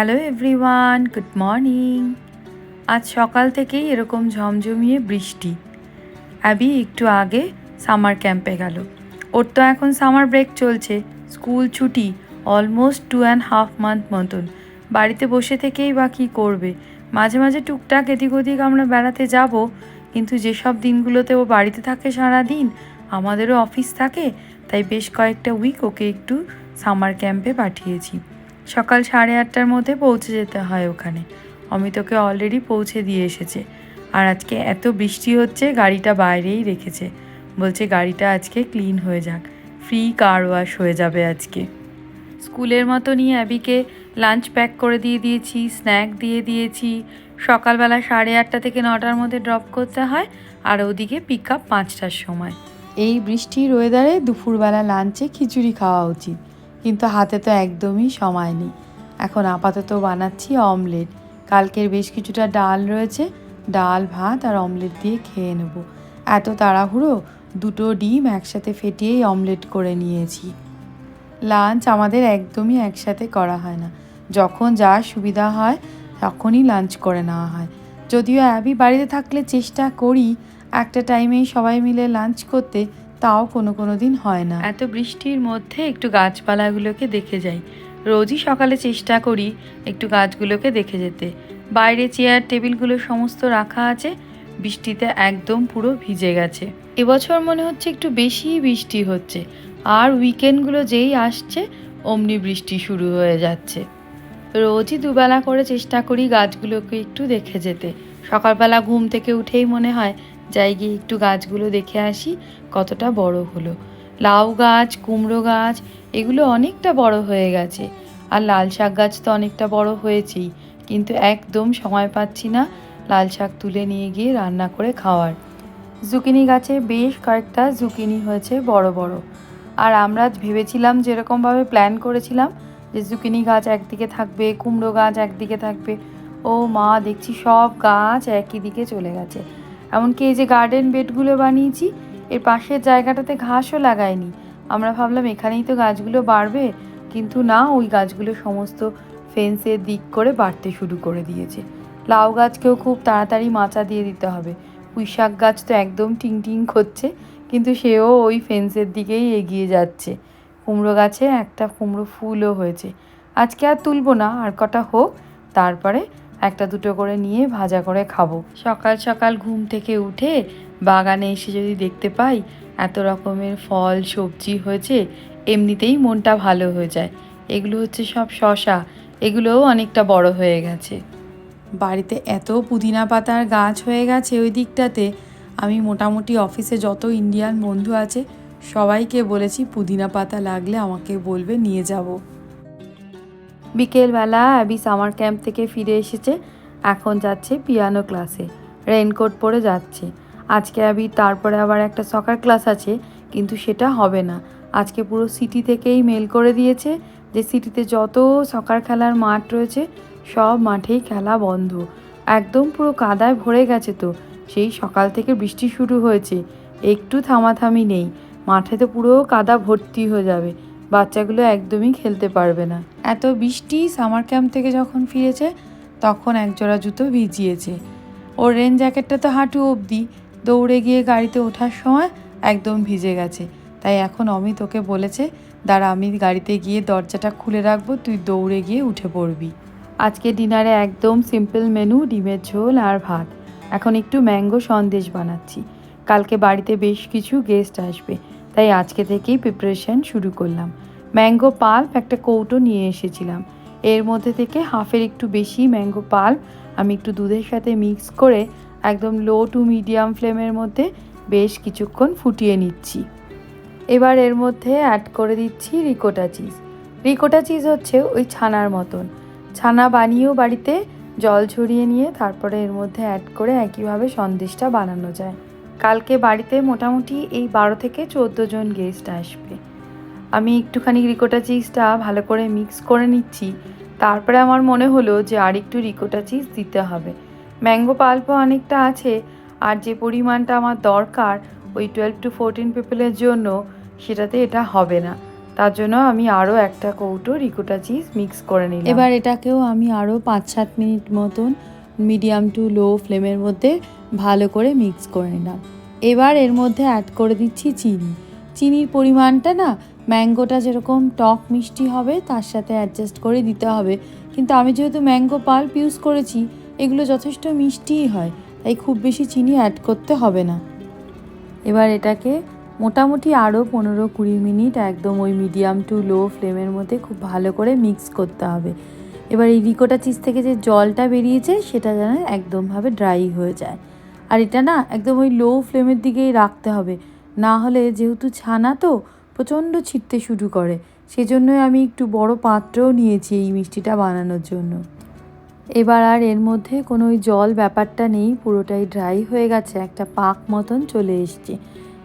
Hello everyone good morning আজ সকাল থেকেই এরকম ঝমঝমিয়ে বৃষ্টি। অ্যাবি একটু আগে সামার ক্যাম্পে গেল। ওর তো এখন সামার ব্রেক চলছে। স্কুল ছুটি almost two and half month মতন। বাড়িতে বসে থেকেই বা কী করবে? মাঝে মাঝে টুকটাক এদিক ওদিক আমরা বেড়াতে যাব। কিন্তু যেসব দিনগুলোতে ও বাড়িতে থাকে সারা দিন আমাদেরও অফিস থাকে। তাই বেশ কয়েকটা উইক ওকে একটু সামার ক্যাম্পে পাঠিয়েছি। সকাল সাড়ে আটটার মধ্যে পৌঁছে যেতে হয় ওখানে। অমিতকে অলরেডি পৌঁছে দিয়ে এসেছে। আর আজকে এত বৃষ্টি হচ্ছে, গাড়িটা বাইরেই রেখেছে। বলছে, গাড়িটা আজকে ক্লিন হয়ে যাক। ফ্রি কার ওয়াশ হয়ে যাবে আজকে। স্কুলের মতনই অ্যাবিকে লাঞ্চ প্যাক করে দিয়ে দিয়েছি স্ন্যাক দিয়ে দিয়েছি। সকালবেলা সাড়ে আটটা থেকে নটার মধ্যে ড্রপ করতে হয়, আর ওদিকে পিক আপ পাঁচটার সময়। এই বৃষ্টির ওয়েদারে দুপুরবেলা লাঞ্চে খিচুড়ি খাওয়া উচিত। কিন্তু হাতে তো একদমই সময় নেই। এখন আপাতত বানাচ্ছি অমলেট। কালকের বেশ কিছুটা ডাল রয়েছে। ডাল, ভাত আর অমলেট দিয়ে খেয়ে নেব। এত তাড়াহুড়ো, দুটো ডিম একসাথে ফেটিয়েই অমলেট করে নিয়েছি। লাঞ্চ আমাদের একদমই একসাথে করা হয় না। যখন যা সুবিধা হয়, তখনই লাঞ্চ করে নেওয়া হয়। যদিও অ্যাবি বাড়িতে থাকলে চেষ্টা করি, একটা টাইমেই সবাই মিলে লাঞ্চ করতে। তাও কোনো কোনো দিন হয় না। এত বৃষ্টির মধ্যে একটু গাছপালাগুলোকে দেখে যাই। রোজই সকালে চেষ্টা করি একটু গাছগুলোকে দেখে যেতে। বাইরে চেয়ার, টেবিলগুলো সমস্ত রাখা আছে। বৃষ্টিতে একদম পুরো ভিজে গেছে। এবছর মনে হচ্ছে একটু বেশিই বৃষ্টি হচ্ছে। আর উইকেন্ডগুলো যেই আসছে, অমনি বৃষ্টি শুরু হয়ে যাচ্ছে। রোজই দুবেলা করে চেষ্টা করি গাছগুলোকে একটু দেখে যেতে। সকালবেলা ঘুম থেকে উঠেই মনে হয় যাই গিয়ে একটু গাছগুলো দেখে আসি, কতটা বড় হলো। লাউ গাছ, কুমড়ো গাছ, এগুলো অনেকটা বড় হয়ে গেছে। আর লাল শাক গাছ তো অনেকটা বড় হয়েছেই, কিন্তু একদম সময় পাচ্ছি না লাল শাক তুলে নিয়ে গিয়ে রান্না করে খাওয়ার। জুকিনি গাছে বেশ কয়েকটা জুকিনি হয়েছে বড় বড়। আর আমরা ভেবেছিলাম যেরকমভাবে প্ল্যান করেছিলাম যে জুকিনি গাছ একদিকে থাকবে, কুমড়ো গাছ একদিকে থাকবে, ও মা দেখছি সব গাছ একই দিকে চলে গেছে। এমনকি এই যে গার্ডেন বেডগুলো বানিয়েছি, এর পাশের জায়গাটাতে ঘাসও লাগাইনি। আমরা ভাবলাম এখানেই তো গাছগুলো বাড়বে, কিন্তু না, ওই গাছগুলো সমস্ত ফেন্সের দিক করে বাড়তে শুরু করে দিয়েছে। লাউ গাছকেও খুব তাড়াতাড়ি মাচা দিয়ে দিতে হবে। পুঁই শাক গাছ তো একদম টিং টিং করছে, কিন্তু সেও ওই ফেন্সের দিকেই এগিয়ে যাচ্ছে। কুমড়ো গাছে একটা কুমড়ো ফুলও হয়েছে। আজকে আর তুলবো না, আর কটা হোক, তারপরে একটা দুটো করে নিয়ে ভাজা করে খাব। সকাল সকাল ঘুম থেকে উঠে বাগানে এসে যদি দেখতে পাই এত রকমের ফল, সবজি হয়েছে, এমনিতেই মনটা ভালো হয়ে যায়। এগুলো হচ্ছে সব শশা, এগুলোও অনেকটা বড় হয়ে গেছে। বাড়িতে এত পুদিনা পাতার গাছ হয়ে গেছে ওই দিকটাতে, আমি মোটামুটি অফিসে যত ইন্ডিয়ান বন্ধু আছে, সবাইকে বলেছি পুদিনা পাতা লাগলে আমাকে বলবে নিয়ে যাব। বিকেলবেলা অ্যাবি সামার ক্যাম্প থেকে ফিরে এসেছে, এখন যাচ্ছে পিয়ানো ক্লাসে। রেনকোট পরে যাচ্ছে। আজকে অ্যাবি, তারপরে আবার একটা সকার ক্লাস আছে, কিন্তু সেটা হবে না। আজকে পুরো সিটি থেকেই মেল করে দিয়েছে যে সিটিতে যত সকার খেলার মাঠ রয়েছে, সব মাঠেই খেলা বন্ধ। একদম পুরো কাদায় ভরে গেছে তো। সেই সকাল থেকে বৃষ্টি শুরু হয়েছে। একটু থামাথামি নেই। মাঠে তো পুরো কাদা ভর্তি হয়ে যাবে। বাচ্চাগুলো একদমই খেলতে পারবে না। এত বৃষ্টি সামার ক্যাম্প থেকে যখন ফিরেছে, তখন একজোড়া জুতো ভিজিয়েছে। ওর রেন জ্যাকেটটা তো হাঁটু অবধি। দৌড়ে গিয়ে গাড়িতে ওঠার সময় একদম ভিজে গেছে। তাই এখন অমিত ওকে বলেছে, দাঁড়া, আমি গাড়িতে গিয়ে দরজাটা খুলে রাখব, তুই দৌড়ে গিয়ে উঠে পড়বি। আজকে ডিনারে একদম সিম্পল মেনু ডিমের ঝোল আর ভাত। এখন একটু ম্যাঙ্গো সন্দেশ বানাচ্ছি। কালকে বাড়িতে বেশ কিছু গেস্ট আসবে, তাই আজকে থেকেই প্রিপারেশন শুরু করলাম। ম্যাঙ্গো পাল্প একটা কৌটো নিয়ে এসেছিলাম। এর মধ্যে থেকে হাফের একটু বেশি ম্যাঙ্গো পাল্প আমি একটু দুধের সাথে মিক্স করে একদম লো টু মিডিয়াম ফ্লেমের মধ্যে বেশ কিছুক্ষণ ফুটিয়ে নিচ্ছি। এবার এর মধ্যে অ্যাড করে দিচ্ছি রিকোটা চিজ রিকোটা চিজ হচ্ছে ওই ছানার মতন। ছানা বানিয়েও বাড়িতে জল ছড়িয়ে নিয়ে তারপরে এর মধ্যে অ্যাড করে একইভাবে সন্দেশটা বানানো যায়। কালকে বাড়িতে মোটামুটি এই বারো থেকে চোদ্দ জন গেস্ট আসবে। আমি একটুখানি রিকোটা চিজটা ভালো করে মিক্স করে নিচ্ছি। তারপরে আমার মনে হলো যে আর একটু রিকোটা চিজ দিতে হবে। ম্যাঙ্গো পাল্পও অনেকটা আছে, আর যে পরিমাণটা আমার দরকার ওই টুয়েলভ টু ফোরটিন পিপলের জন্য, সেটাতে এটা হবে না। তার জন্য আমি আরও একটা কৌটো রিকোটা চিজ মিক্স করে নিলাম। এবার এটাকেও আমি আরও পাঁচ সাত মিনিট মতন মিডিয়াম টু লো ফ্লেমের মধ্যে ভালো করে মিক্স করে নিলাম। এবার এর মধ্যে অ্যাড করে দিচ্ছি চিনি। চিনির পরিমাণটা না ম্যাঙ্গোটা যেরকম টক মিষ্টি হবে, তার সাথে অ্যাডজাস্ট করে দিতে হবে। কিন্তু আমি যেহেতু ম্যাঙ্গো পাল্প ইউজ করেছি, এগুলো যথেষ্ট মিষ্টিই হয়, তাই খুব বেশি চিনি অ্যাড করতে হবে না। এবার এটাকে মোটামুটি আরও পনেরো কুড়ি মিনিট একদম ওই মিডিয়াম টু লো ফ্লেমের মধ্যে খুব ভালো করে মিক্স করতে হবে। এবার এই রিকোটা চিজ থেকে যে জলটা বেরিয়েছে, সেটা যেন একদমভাবে ড্রাই হয়ে যায়। আর এটা না একদম ওই লো ফ্লেমের দিকেই রাখতে হবে। না হলে যেহেতু ছানা তো প্রচণ্ড ছিটতে শুরু করে। সেজন্যই আমি একটু বড় পাত্রও নিয়েছি এই মিষ্টিটা বানানোর জন্য। এবার আর এর মধ্যে কোনো জল ব্যাপারটা নেই, পুরোটাই ড্রাই হয়ে গেছে, একটা পাক মতন চলে এসছে।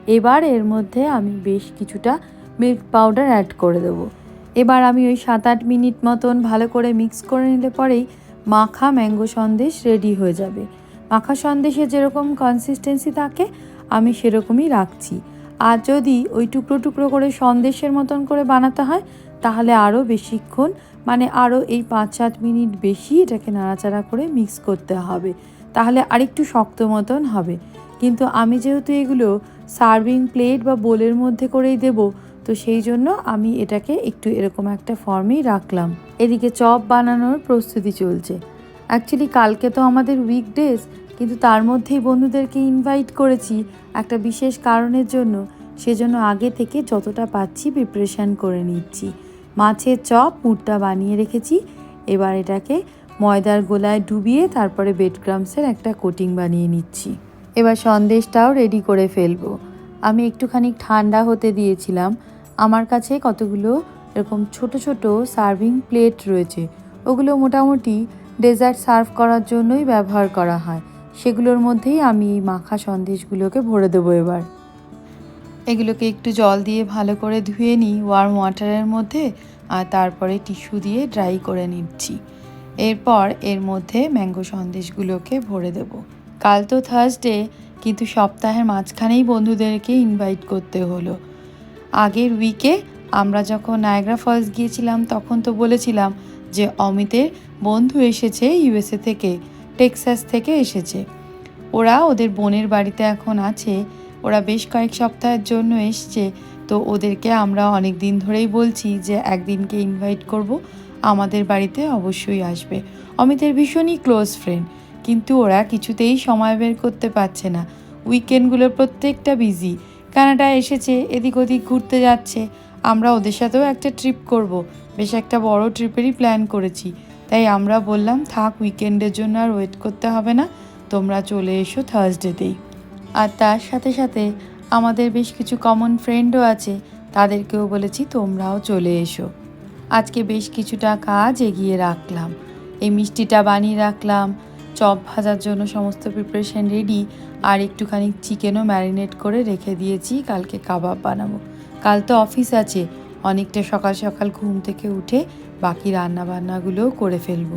এবার এর মধ্যে আমি বেশ কিছুটা মিল্ক পাউডার অ্যাড করে দেবো। এবার আমি ওই সাত আট মিনিট মতন ভালো করে মিক্স করে নিলে পরেই মাখা ম্যাঙ্গো সন্দেশ রেডি হয়ে যাবে। মাখা সন্দেশে যেরকম কনসিস্টেন্সি থাকে, আমি সেরকমই রাখছি। আর যদি ওই টুকরো টুকরো করে সন্দেশের মতন করে বানাতে হয়, তাহলে আরও বেশিক্ষণ মানে আরও এই পাঁচ সাত মিনিট বেশি এটাকে নাড়াচাড়া করে মিক্স করতে হবে। তাহলে আরেকটু শক্ত মতন হবে। কিন্তু আমি যেহেতু এগুলো সার্ভিং প্লেট বা বোলের মধ্যে করেই দেব, তো সেই জন্য আমি এটাকে একটু এরকম একটা ফর্মেই রাখলাম। এদিকে চপ বানানোর প্রস্তুতি চলছে। অ্যাকচুয়ালি কালকে তো আমাদের উইকডেজ কিন্তু তার মধ্যেই বন্ধুদেরকে ইনভাইট করেছি একটা বিশেষ কারণের জন্য। সেজন্য আগে থেকে যতটা পাচ্ছি প্রিপারেশান করে নিচ্ছি। মাছের চপ পুরটা বানিয়ে রেখেছি। এবার এটাকে ময়দার গোলায় ডুবিয়ে তারপরে বেড ক্রামসের একটা কোটিং বানিয়ে নিচ্ছি। এবার সন্দেশটাও রেডি করে ফেলব। আমি একটুখানি ঠান্ডা হতে দিয়েছিলাম। আমার কাছে কতগুলো এরকম ছোট ছোট সার্ভিং প্লেট রয়েছে। ওগুলো মোটামুটি ডেজার্ট সার্ভ করার জন্যই ব্যবহার করা হয়। সেগুলোর মধ্যেই আমি মাখা সন্দেশগুলোকে ভরে দেবো এবার। এগুলোকে একটু জল দিয়ে ভালো করে ধুয়ে নিই ওয়ার্ম ওয়াটারের মধ্যে আর তারপরে টিস্যু দিয়ে ড্রাই করে নিচ্ছি। এরপর এর মধ্যে ম্যাঙ্গো সন্দেশগুলোকে ভরে দেব। কাল তো থার্সডে কিন্তু সপ্তাহের মাঝখানেই বন্ধুদেরকে ইনভাইট করতে হলো। আগের উইকে আমরা যখন নায়গ্রা ফলস গিয়েছিলাম, তখন তো বলেছিলাম যে অমিতের বন্ধু এসেছে ইউএসএ থেকে। টেক্সাস থেকে এসেছে। ওরা ওদের বোনের বাড়িতে এখন আছে। ওরা বেশ কয়েক সপ্তাহের জন্য এসছে। তো ওদেরকে আমরা অনেক দিন ধরেই বলছি যে একদিনকে ইনভাইট করব। আমাদের বাড়িতে অবশ্যই আসবে। অমিতের ভীষণই ক্লোজ ফ্রেন্ড কিন্তু ওরা কিছুতেই সময় বের করতে পারছে না। উইকেন্ডগুলো প্রত্যেকটা বিজি কানাডা এসেছে, এদিক ওদিক ঘুরতে যাচ্ছে। আমরা ওদের সাথেও একটা ট্রিপ করব। বেশ একটা বড় ট্রিপেরই প্ল্যান করেছি। তাই আমরা বললাম, থাক উইকেন্ডের জন্য আর ওয়েট করতে হবে না, তোমরা চলে এসো থার্সডেতেই আর তার সাথে সাথে আমাদের বেশ কিছু কমন ফ্রেন্ডও আছে, তাদেরকেও বলেছি, তোমরাও চলে এসো। আজকে বেশ কিছুটা কাজ এগিয়ে রাখলাম। এই মিষ্টিটা বানিয়ে রাখলাম, চপ ভাজার জন্য সমস্ত প্রিপারেশন রেডি আর একটুখানি চিকেনও ম্যারিনেট করে রেখে দিয়েছি, কালকে কাবাব বানাবো। কাল তো অফিস আছে অনেকটা সকাল সকাল ঘুম থেকে উঠে বাকি রান্না বান্নাগুলোও করে ফেলব।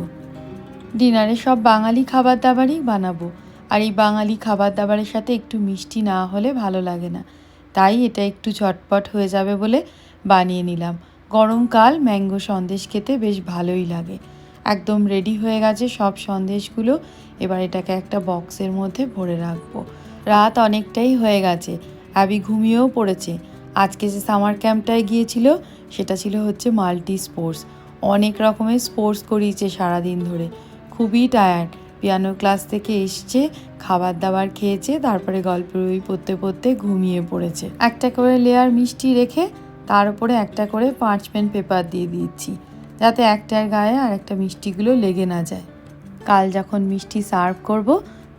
ডিনারে সব বাঙালি খাবার দাবারই বানাবো। আর এই বাঙালি খাবার দাবারের সাথে একটু মিষ্টি না হলে ভালো লাগে না। তাই এটা একটু ঝটপট হয়ে যাবে বলে বানিয়ে নিলাম। গরমকাল ম্যাঙ্গো সন্দেশ খেতে বেশ ভালোই লাগে। একদম রেডি হয়ে গেছে সব সন্দেশগুলো। এবার এটাকে একটা বক্সের মধ্যে ভরে রাখব। রাত অনেকটাই হয়ে গেছে। অ্যাবি ঘুমিয়েও পড়েছে। আজকে যে সামার ক্যাম্পটায় গিয়েছিল, সেটা ছিল হচ্ছে মাল্টি স্পোর্টস। অনেক রকমের স্পোর্টস করিয়েছে সারাদিন ধরে। খুবই টায়ার্ড। পিয়ানো ক্লাস থেকে এসছে, খাবার দাবার খেয়েছে, তারপরে গল্প বই পড়তে পড়তে ঘুমিয়ে পড়েছে। একটা করে লেয়ার মিষ্টি রেখে তার উপরে একটা করে পাঁচমেন পেপার দিয়ে দিচ্ছি, যাতে একটার গায়ে আর একটা মিষ্টিগুলো লেগে না যায়। কাল যখন মিষ্টি সার্ভ করব,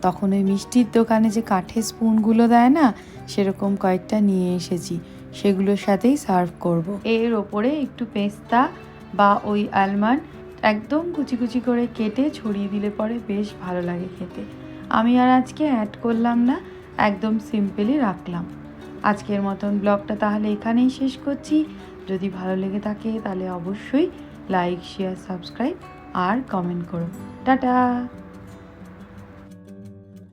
তখন ওই মিষ্টির দোকানে যে কাঠের স্পুনগুলো দেয় না, সেরকম কয়েকটা নিয়ে এসেছি। সেগুলোর সাথেই সার্ভ করব। এর ওপরে একটু পেস্তা বা ওই আলমন্ড একদম কুচি কুচি করে কেটে ছড়িয়ে দিলে পরে বেশ ভালো লাগে খেতে। আমি আর আজকে অ্যাড করলাম না, একদম সিম্পলি রাখলাম। আজকের মতন ব্লগটা তাহলে এখানেই শেষ করছি। যদি ভালো লেগে থাকে তাহলে অবশ্যই লাইক শেয়ার সাবস্ক্রাইব আর কমেন্ট করো। টাটা!